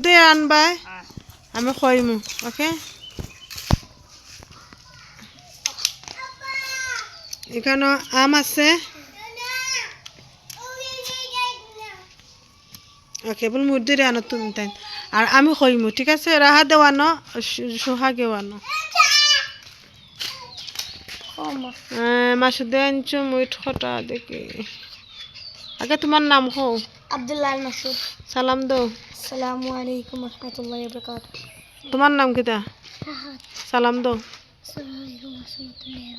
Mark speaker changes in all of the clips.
Speaker 1: মধ্যে আনবাই আমি খইমু ওকে এখানে আম আছে ওকে বল মুদ্দি আনো তুমি তাই আর আমি খইমু ঠিক আছে রাহা দেওয়ানো সোহাগে আনো মাসুদে আনছো মুইট খটা দেখি আগে তোমার নাম হও
Speaker 2: আব্দুল্লাহ মাসুদ
Speaker 1: সালাম দাও।
Speaker 2: আসসালামু আলাইকুম রহমতুল্লাহ বরকাত
Speaker 1: তোমার নাম কিতা? সালাম দাও।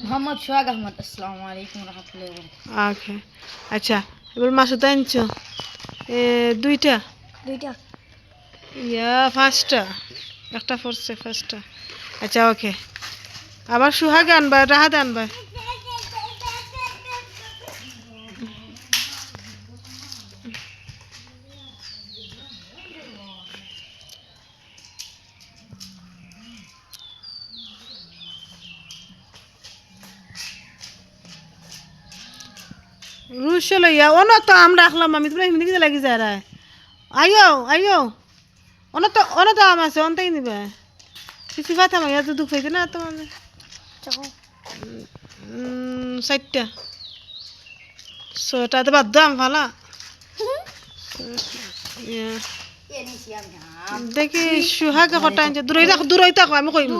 Speaker 2: মোহাম্মদ সোহাগ আহমদ আসসালামু আলাইকুম রহমতুল্লাহ
Speaker 1: ওকে আচ্ছা এবার মাসুদে আনছো এ দুইটা?
Speaker 2: দুইটা।
Speaker 1: ইয়া ফার্স্টটা একটা পড়ছে ফার্স্টটা আচ্ছা ওকে। আবার সুহাগে আনবা রাহাতে আনবা? রুশে লইয়া অন তো আম রাখলাম আমি তোমরা এমনি লাগি যায় রা আইও আইও অন তো অন তো আম আছে অন তাই নিবে। কিছু কথা আমার ইয়াতে দুঃখ হইতে না তোমাদের চারটা। ছয়টা তো বাদ ফালা ইয়া। দেখি সুহাগে কটা আনছে। দূরই থাকো দূরই থাকো আমি কইম।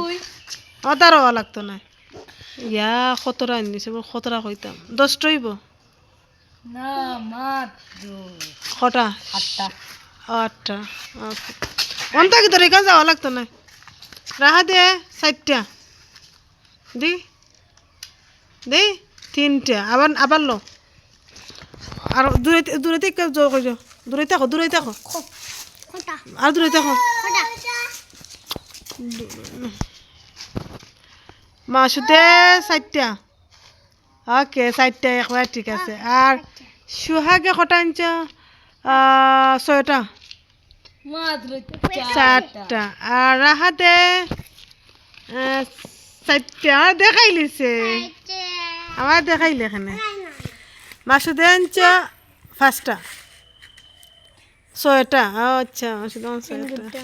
Speaker 1: আমার তার হওয়া লাগতো না। ইয়া খতরা আনি দিছে মই খতরা কইতাম। দশটা হইব।
Speaker 2: না মাত্র
Speaker 1: কটা?
Speaker 2: আটটা।
Speaker 1: আটটা অন্তা কি তোর এখানে যাওয়া লাগতো না। রাহা দে চারটা। দি। দে তিনটা। আবার আবার লো। আর দূরে দূরে থেকে জোর যাও। দূরে থাকো দূরে থাকো আর দূরে থাকো মাসুতে চারটা। ওকে চারটা একবার ঠিক আছে। আর সুহাগে কটা আনছ? ছয়টা? চারটা। আর রাহাতে? চারটা দেখাই লিছে আমার দেখাইলে এখানে? মাসুদে আনছ? পাঁচটা। ছয়টা। ও আচ্ছা মাসুদে ছয়টা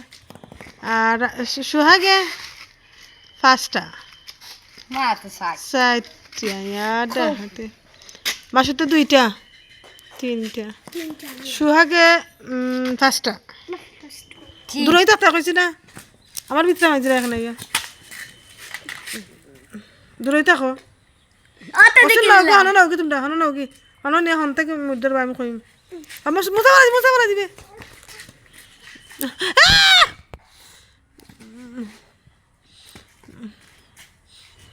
Speaker 1: আর সুহাগে? পাঁচটা।
Speaker 2: মাত্র
Speaker 1: চারটা ইয়ার দুইটা। তিনটা। সুহাগে পাঁচটা। দূরই থাকতে কইছি না। আমার ভিতরে মাঝে এখানে গিয়া দূরই থাকো হনো নাও কি তোমরা হনো নাও কি হনো নিয়ে হন থেকে মুদ্রার আমি কইম আমার মুসা বানা মুসা বানা দিবে।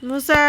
Speaker 1: মুসা